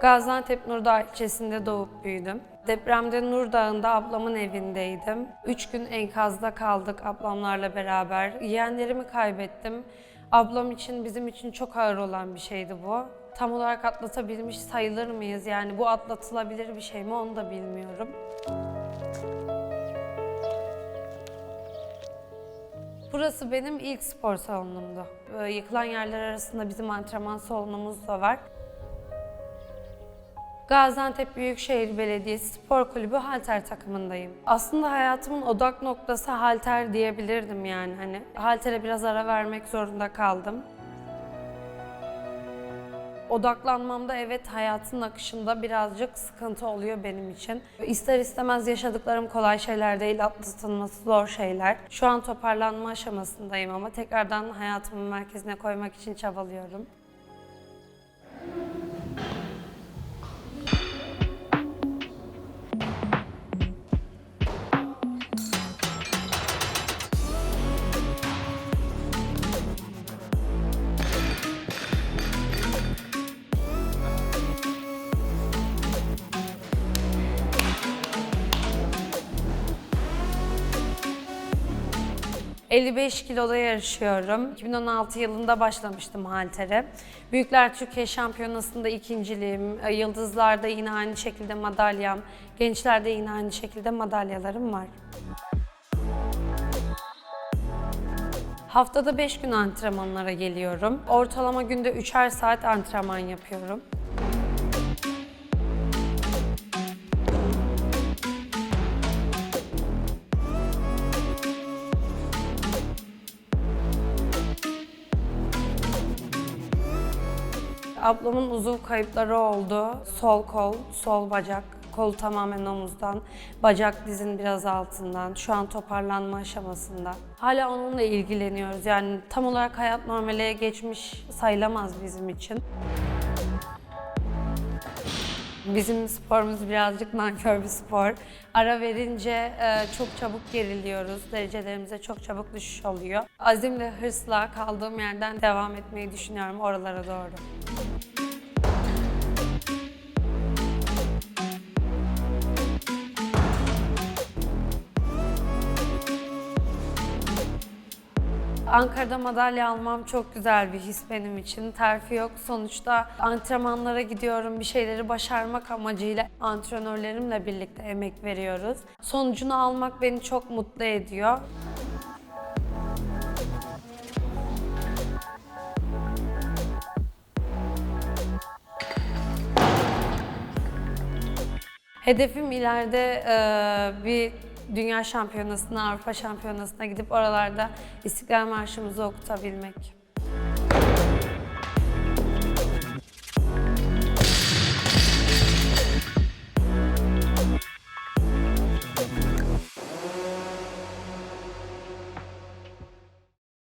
Gaziantep Nurdağ ilçesinde doğup büyüdüm. Depremde Nur Dağı'nda ablamın evindeydim. Üç gün enkazda kaldık ablamlarla beraber. Yeğenlerimi kaybettim. Ablam için, bizim için çok ağır olan bir şeydi bu. Tam olarak atlatabilmiş sayılır mıyız? Yani bu atlatılabilir bir şey mi onu da bilmiyorum. Burası benim ilk spor salonumdu. Yıkılan yerler arasında bizim antrenman salonumuz da var. Gaziantep Büyükşehir Belediyesi Spor Kulübü halter takımındayım. Aslında hayatımın odak noktası halter diyebilirdim yani hani. Haltere biraz ara vermek zorunda kaldım. Odaklanmamda evet hayatın akışında birazcık sıkıntı oluyor benim için. İster istemez yaşadıklarım kolay şeyler değil, atlatılması zor şeyler. Şu an toparlanma aşamasındayım ama tekrardan hayatımın merkezine koymak için çabalıyorum. ...55 kiloda yarışıyorum. 2016 yılında başlamıştım haltere. Büyükler Türkiye Şampiyonası'nda ikinciliğim, e, yıldızlarda yine aynı şekilde madalyam, gençlerde yine aynı şekilde madalyalarım var. Haftada 5 gün antrenmanlara geliyorum. Ortalama günde 3'er saat antrenman yapıyorum. Ablamın uzuv kayıpları oldu. Sol kol, sol bacak, kol tamamen omuzdan, bacak dizin biraz altından. Şu an toparlanma aşamasında. Hala onunla ilgileniyoruz. Yani tam olarak hayat normale geçmiş sayılamaz bizim için. Bizim sporumuz birazcık nankör bir spor. Ara verince e, çok çabuk geriliyoruz. Derecelerimize çok çabuk düşüş oluyor. Azimle, hırsla kaldığım yerden devam etmeyi düşünüyorum oralara doğru. Ankara'da madalya almam çok güzel bir his benim için. Terfi yok. Sonuçta antrenmanlara gidiyorum. Bir şeyleri başarmak amacıyla antrenörlerimle birlikte emek veriyoruz. Sonucunu almak beni çok mutlu ediyor. Hedefim ileride e, bir dünya şampiyonasına, Avrupa şampiyonasına gidip oralarda İstiklal Marşımızı okutabilmek.